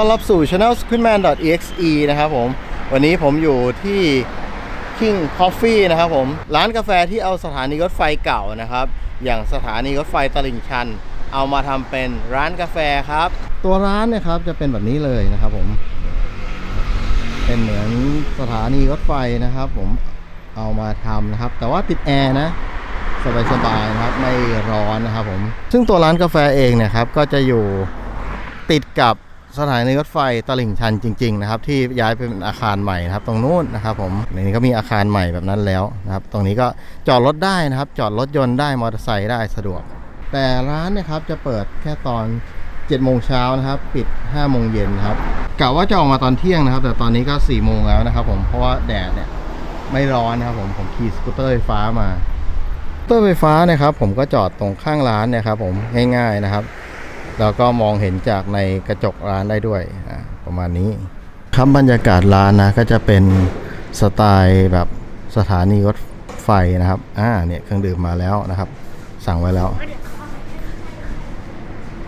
ต้อนรับสู่ channel squidman.exe นะครับผม วันนี้ผมอยู่ที่ King Coffee นะครับผม ร้านกาแฟที่เอาสถานีรถไฟเก่านะครับ อย่างสถานีรถไฟตลิ่งชัน เอามาทำเป็นร้านกาแฟครับ ตัวร้านเนะครับจะเป็นแบบนี้เลยนะครับผม เป็นเหมือนสถานีรถไฟนะครับผม เอามาทำนะครับ แต่ว่าติดแอร์นะสบายๆนะครับ ไม่ร้อนนะครับผม ซึ่งตัวร้านกาแฟเองเนี่ยครับก็จะอยู่ติดกับ สถานีรถไฟตลิ่งชันจริงๆนะครับที่ย้ายเป็นอาคารใหม่นะครับ ตรงนู้นนะครับผมในนี้ก็มีอาคารใหม่แบบนั้นแล้วนะครับ ตรงนี้ก็จอดรถได้นะครับ จอดรถยนต์ได้มอเตอร์ไซค์ได้สะดวก แต่ร้านนะครับจะเปิดแค่ตอน7โมงเช้านะครับปิด5โมงเย็นครับกะว่าจะออกมาตอนเที่ยงนะครับ แต่ตอนนี้ก็4โมงแล้วนะครับ ผมเพราะว่าแดดเนี่ยไม่ร้อนนะครับ ผมผมขี่สกูตเตอร์ไฟฟ้ามาสกูตเตอร์ไฟฟ้านะครับ ผมก็จอดตรงข้างร้านนะครับ ผมง่ายๆนะครับ แล้วก็มองเห็นจากในกระจกร้านได้ด้วยประมาณนี้ครับบรรยากาศร้านนะก็จะเป็นสไตล์แบบสถานีรถไฟนะครับอ่าเนี่ยเครื่องดื่มมาแล้วนะครับ สั่งไว้แล้ว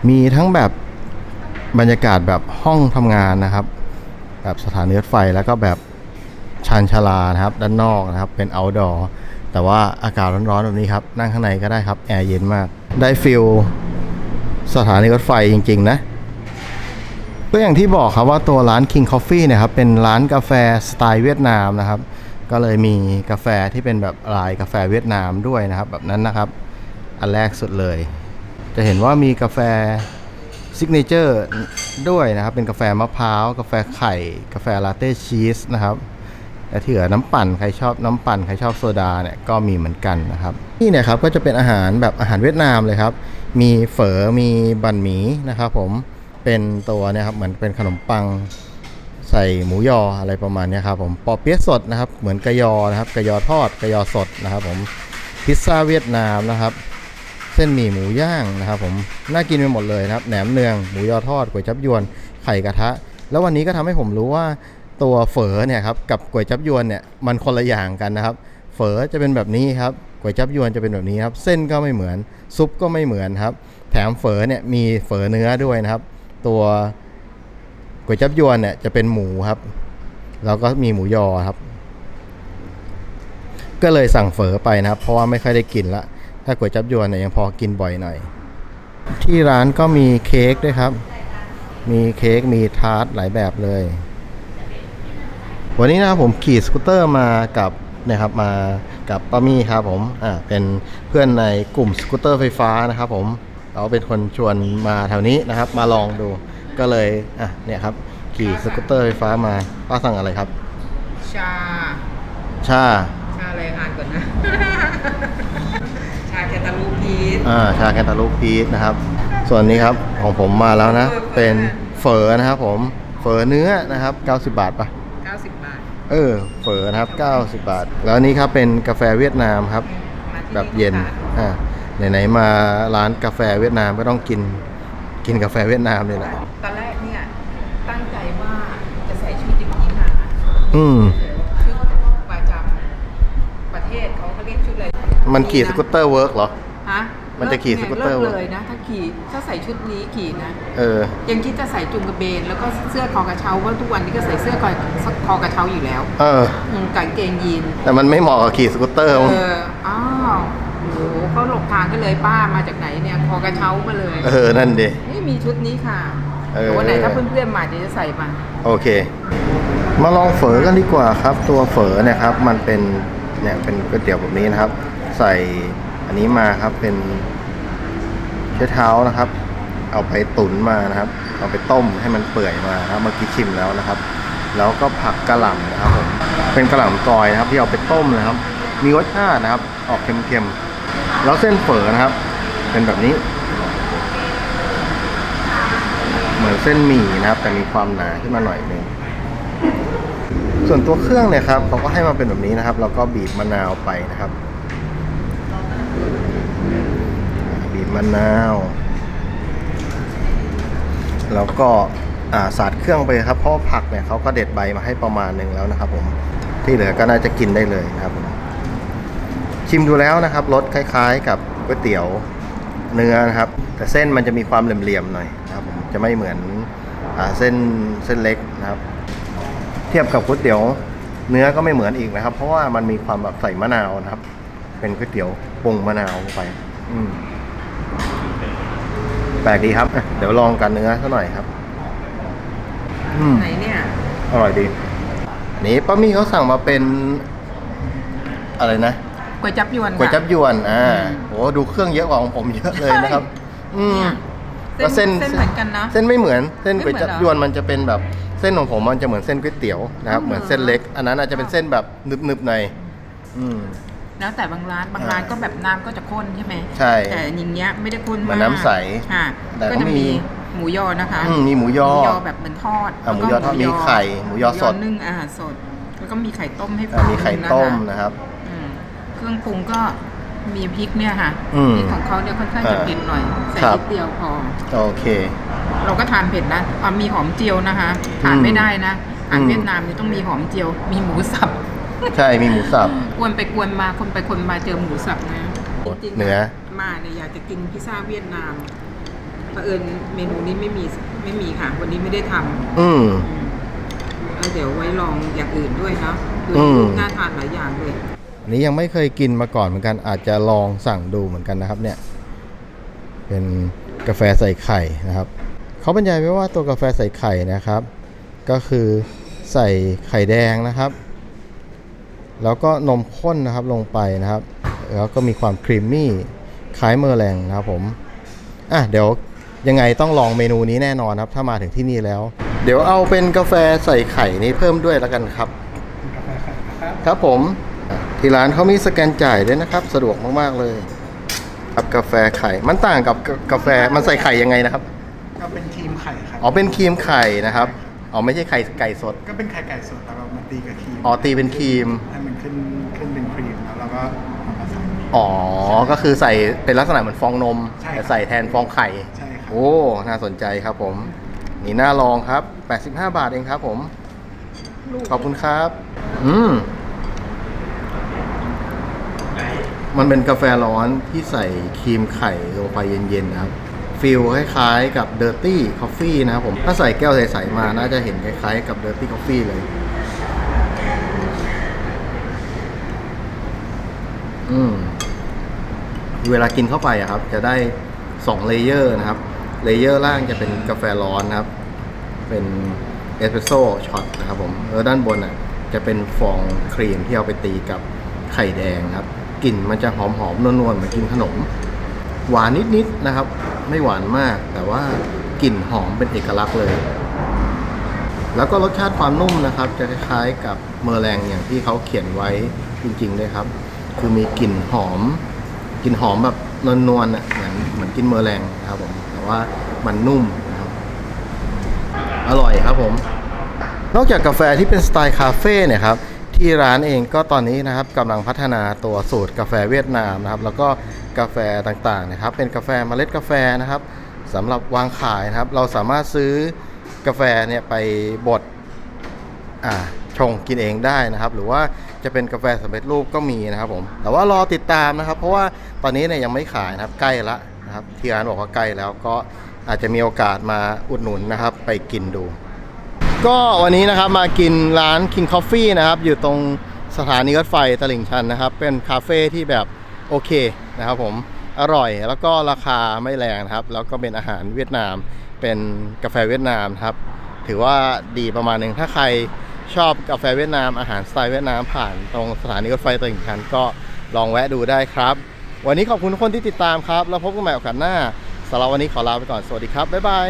มีทั้งแบบบรรยากาศแบบห้องทำงานนะครับ แบบสถานีรถไฟแล้วก็แบบชานชาลานะครับ ด้านนอกนะครับ เป็น outdoor แต่ว่าอากาศร้อนๆแบบนี้ครับ นั่งข้างในก็ได้ครับ แอร์เย็นมาก ได้ฟิล สถานีรถไฟจริง ๆ นะก็อย่างที่บอกครับว่าตัวร้าน King Coffee เนี่ยครับเป็นร้านกาแฟสไตล์เวียดนามนะครับ ก็เลยมีกาแฟที่เป็นแบบลายกาแฟเวียดนามด้วยนะครับ แบบนั้นนะครับ อันแรกสุดเลย จะเห็นว่ามีกาแฟซิกเนเจอร์ด้วยนะครับ เป็นกาแฟมะพร้าว กาแฟไข่ กาแฟลาเต้ชีสนะครับและที่เหลือน้ำปั่นใครชอบน้ำปั่นใครชอบโซดาเนี่ยก็มีเหมือนกันนะครับ นี่เนี่ยครับก็จะเป็นอาหารแบบอาหารเวียดนามเลยครับ มีเฝอมีบันหมีนะครับผมเป็นตัวเนี่ยครับเหมือนเป็นขนมปังใส่หมูยออะไรประมาณนี้ครับผมปอเปี๊ยะสดนะครับ เหมือนกระยอนะครับกระยอทอดกระยอสดนะครับผมพิซซ่าเวียดนามนะครับ เส้นหมี่หมูย่างนะครับ ผมน่ากินไปหมดเลยนะครับแหนมเนืองหมูยอทอดก๋วยจับยวนไข่กระทะ แล้ววันนี้ก็ทำให้ผมรู้ว่าตัวเฝอเนี่ยครับกับก๋วยจับยวนเนี่ยมันคนละอย่างกันนะครับ เฝอจะเป็นแบบนี้ครับ ก๋วยจับยวนจะเป็นแบบนี้ครับ เส้นก็ไม่เหมือน ซุปก็ไม่เหมือนครับ แถมเฝอเนี่ยมีเฝอเนื้อด้วยนะครับ ตัวก๋วยจับยวนเนี่ยจะเป็นหมูครับ แล้วก็มีหมูยอครับ ก็เลยสั่งเฝอไปนะครับ เพราะว่าไม่ค่อยได้กินละ ถ้าก๋วยจับยวนเนี่ยยังพอกินบ่อยหน่อย ที่ร้านก็มีเค้กด้วยครับ มีเค้กมีทาร์ตหลายแบบเลย วันนี้นะครับผมขี่สกูตเตอร์มากับนะครับมา กับป้ามี่ครับผมอ่าเป็นเพื่อนในกลุ่มสกูตเตอร์ไฟฟ้านะครับผมเราเป็นคนชวนมาแถวนี้นะครับ มาลองดูก็เลยอะเนี่ยครับขี่สกูตเตอร์ไฟฟ้ามาป้าสั่งอะไรครับ ชา ชา ชาอะไรอ่านก่อนนะ ชาแคตาลูพีสอ่าชาแคนตาลูปพีชนะครับ ส่วนนี้ครับของผมมาแล้วนะ เป็นเฝอนะครับผมเฝอเนื้อนะครับ 90 บาทปะ90บาท เออเฝอนะครับ 90 บาท แล้วอันนี้ครับเป็นกาแฟเวียดนามครับมาที่แบบเย็นค่ะอ่าไหนๆมาร้านกาแฟเวียดนามก็ต้องกินกินกาแฟเวียดนามนี่แหละตอนแรกเนี่ยตั้งใจว่าจะใส่ชุดอย่างนี้มาอืมชุดประจำประเทศเขาเขาเรียกชุดอะไรมันขี่สกูตเตอร์เวิร์กเหรอฮะ มันจะขี่สกูตเตอร์เลิกเลยนะถ้าขี่ถ้าใส่ชุดนี้ขี่นะเออ ยังคิดจะใส่จุงกระเบน แล้วก็เสื้อคอกระเช้าเพราะทุกวันนี้ก็ใส่เสื้อคอคอกระเช้าอยู่แล้ว เอออืมกางเกงยีนแต่มันไม่เหมาะกับขี่สกูตเตอร์ เอออ้าวโอ้โหเขาหลบทางกันเลยป้ามาจากไหนเนี่ยคอกระเช้ามาเลยเออ นั่นดิ นี่มีชุดนี้ค่ะเออ แต่วันไหนถ้าเพื่อนๆมาเดี๋ยวจะใส่มา โอเค มาลองเฝอกันดีกว่าครับ ตัวเฝอเนะครับ มันเป็นเนี่ยเป็นก๋วยเตี๋ยวแบบนี้นะครับ ใส่ อันนี้มาครับเป็นใช้เท้านะครับ เอาไปตุ๋นมานะครับ เอาไปต้มให้มันเปื่อยมาครับเมื่อกี้ชิมแล้วนะครับ แล้วก็ผักกระหล่ำนะครับผมเป็นกระหล่ำกอยนะครับ ที่เอาไปต้มนะครับ มีรสชาตินะครับ ออกเค็มๆแล้วเส้นเฝอนะครับ เป็นแบบนี้ เหมือนเส้นหมี่นะครับ แต่มีความหนาขึ้นมาหน่อยหนึงส่วนตัวเครื่องเนี่ยครับเขาก็ให้มาเป็นแบบนี้นะครับ แล้วก็บีบมะนาวไปนะครับ บีบมะนาว แล้วก็าสาดเครื่องไปครับเพราะว่าผักเนี่ยเขาก็เด็ดใบมาให้ประมาณหนึ่งแล้วนะครับ ผมที่เหลือก็น่าจะกินได้เลยนะครับผมชิมดูแล้วนะครับรสคล้าย ๆ กับก๋วยเตี๋ยวเนื้อนะครับ แต่เส้นมันจะมีความเหลี่ยมๆหน่อยนะครับผมจะไม่เหมือนอเส้นเส้นเล็กนะครับ เทียบกับก๋วยเตี๋ยวเนื้อก็ไม่เหมือนอีกนะครับ เพราะว่ามันมีความแบบใส่มะนาวนะครับ เป็นก๋วยเตี๋ยวปรุงมะนาวลงไป อืมแปลกดีครับอะเดี๋ยวลองกันเนื้อสักหน่อยครับ อืมไหนเนี่ย อร่อยดีอันนี้ป้ามี่เขาสั่งมาเป็น อะไรนะก๋วยจับยวนก๋วยจับค่ะยวนอ่าอืมโอ้ดูเครื่องเยอะกว่าของผมเยอะเลยนะครับ อืมเนี่ยแล้วเส้นเส้นเหมือนกันนะเส้นไม่เหมือนเส้นไม่ก๋วยเหมือนจับเหรอยวนมันจะเป็นแบบเส้นของผมมันจะเหมือนเส้นก๋วยเตี๋ยวนะครับอ๋อเหมือนเส้นเล็ก อันนั้นอาจจะเป็นเส้นแบบนึบๆหน่อยอืม แล้วแต่บางร้านบางร้านอ่าก็แบบน้ำก็จะข้นใช่ไหมใช่แต่อย่างเงี้ยไม่ได้ข้นเหมืมาอกนน้ำใสค่ะแต่ก็ก็จะมีมีหมูยอนะคะอืมมีหมูยอหมูยอแบบเหมือนทอดอะแล้วก็หมูยอทอดมีไข่หมูยอสดนึ่งอาหารสดแล้วก็มีไข่ต้มให้ฟอ่าองมีไข่นะคะต้มนะครับอืมเครื่องปรุงก็มีพริกเนี่ยค่ะอืมพริกของเขาเนี่ยค่อนข้างจะอ่าเผ็ดหน่อยใส่ครับนิดเดียวพอโอเค เราก็ทานเผ็ดนะอะมีหอมเจียวนะคะทานไม่ได้นะอาหารอืมเวียดนามนี่ต้องมีหอมเจียว มีหมูสับ ใช่มีหมูสับกวนไปกวนมาคนไปคนมาเจอหมูสับนะโอ้จริงๆเนื้อมาเนี่ยอยากจะกินพิซซ่าเวียดนามเผอิญเมนูนี้ไม่มีไม่มีค่ะ วันนี้ไม่ได้ทำอืมอืมแล้วเดี๋ยวไว้ลองอย่างอื่นด้วยนะดูอืมน่าทานหลายอย่างเลยอันนี้ยังไม่เคยกินมาก่อนเหมือนกัน อาจจะลองสั่งดูเหมือนกันนะครับ เนี่ย เป็นกาแฟใส่ไข่นะครับเขาบรรยายไว้ว่าตัวกาแฟใส่ไข่นะครับ ก็คือใส่ไข่แดงนะครับ แล้วก็นมข้นนะครับลงไปนะครับ แล้วก็มีความครีมมี่คล้ายเมอร์แรงนะครับผมอะเดี๋ยวยังไงต้องลองเมนูนี้แน่นอนครับ ถ้ามาถึงที่นี่แล้ว เดี๋ยวเอาเป็นกาแฟใส่ไข่นี้เพิ่มด้วยแล้วกันครับ ครับผมอะที่ร้านเขามีสแกนจ่ายด้วยนะครับ สะดวกมากๆเลยครับกาแฟไข่มันต่างกับกากาแฟมันใส่ไข่ยังไงนะครับก็เป็นครีมไข่ครับอ๋อเป็นครีมไข่นะครับ อ๋อไม่ใช่ไข่ไก่สด ก็เป็นไข่ไก่สดแล้วเรามาตีกับครีมอ๋อตีเป็นครีม ให้มันขึ้นขึ้นเป็นครีมแล้วเราก็เอามาใส่ อ๋อ ก็คือใส่เป็นลักษณะเหมือนฟองนมใช่ครับแต่ใส่แทนฟองไข่ ใช่ครับ โอ้ น่าสนใจครับผม นี่น่าลองครับ 85 บาทเองครับผม ขอบคุณครับ อืม มันเป็นกาแฟร้อนที่ใส่ครีมไข่ลงไปเย็นๆนะครับ ฟิลคล้ายๆกับเดอร์ตี้คอฟฟี่นะครับผมถ้าใส่แก้วใสๆมาน่าจะเห็นคล้ายๆกับเดอร์ตี้คอฟฟี่เลย อืมเวลากินเข้าไปอะครับ จะได้2เลเยอร์นะครับเลเยอร์ล่างจะเป็นกาแฟร้อนนะครับ เป็นเอสเปรสโซ่ช็อตนะครับผมแล้วด้านบนอะจะเป็นฟองครีมที่เอาไปตีกับไข่แดงครับกลิ่นมันจะหอมๆนวลๆเหมือนกินขนม หวานนิดๆนะครับ ไม่หวานมาก แต่ว่ากลิ่นหอมเป็นเอกลักษณ์เลย แล้วก็รสชาติความนุ่มนะครับ จะคล้ายๆกับเมอร์แรงอย่างที่เขาเขียนไว้จริงๆเลยครับ คือมีกลิ่นหอมกลิ่นหอมแบบนวลๆอะเหมือนเหมือนกินเมอร์แรงนะครับผมแต่ว่ามันนุ่มนะครับอร่อยครับผม นอกจากกาแฟที่เป็นสไตล์คาเฟ่เนี่ยครับที่ร้านเองก็ตอนนี้นะครับกำลังพัฒนาตัวสูตรกาแฟเวียดนามนะครับ แล้วก็ กาแฟต่างๆนะครับ เป็นกาแฟเมล็ดกาแฟนะครับสำหรับวางขายนะครับ เราสามารถซื้อกาแฟเนี่ยไปบดอ่าชงกินเองได้นะครับ หรือว่าจะเป็นกาแฟสำเร็จรูปก็มีนะครับผมแต่ว่ารอติดตามนะครับ เพราะว่าตอนนี้เนี่ยยังไม่ขายนะครับใกล้ละนะครับที่ร้านบอกว่าใกล้แล้วก็อาจจะมีโอกาสมาอุดหนุนนะครับ ไปกินดู ก็วันนี้นะครับมากินร้าน King Coffee นะครับ อยู่ตรงสถานีรถไฟตลิ่งชันนะครับ เป็นคาเฟ่ที่แบบโอเค นะครับผมอร่อยแล้วก็ราคาไม่แรงนะครับ แล้วก็เป็นอาหารเวียดนาม เป็นกาแฟเวียดนามครับ ถือว่าดีประมาณหนึ่งถ้าใครชอบกาแฟเวียดนามอาหารสไตล์เวียดนามผ่านตรงสถานีรถไฟตลิ่งชันก็ลองแวะดูได้ครับ วันนี้ขอบคุณทุกคนที่ติดตามครับ แล้วพบกันใหม่โอกาสหน้าสำหรับวันนี้ขอลาไปก่อนสวัสดีครับบ๊ายบาย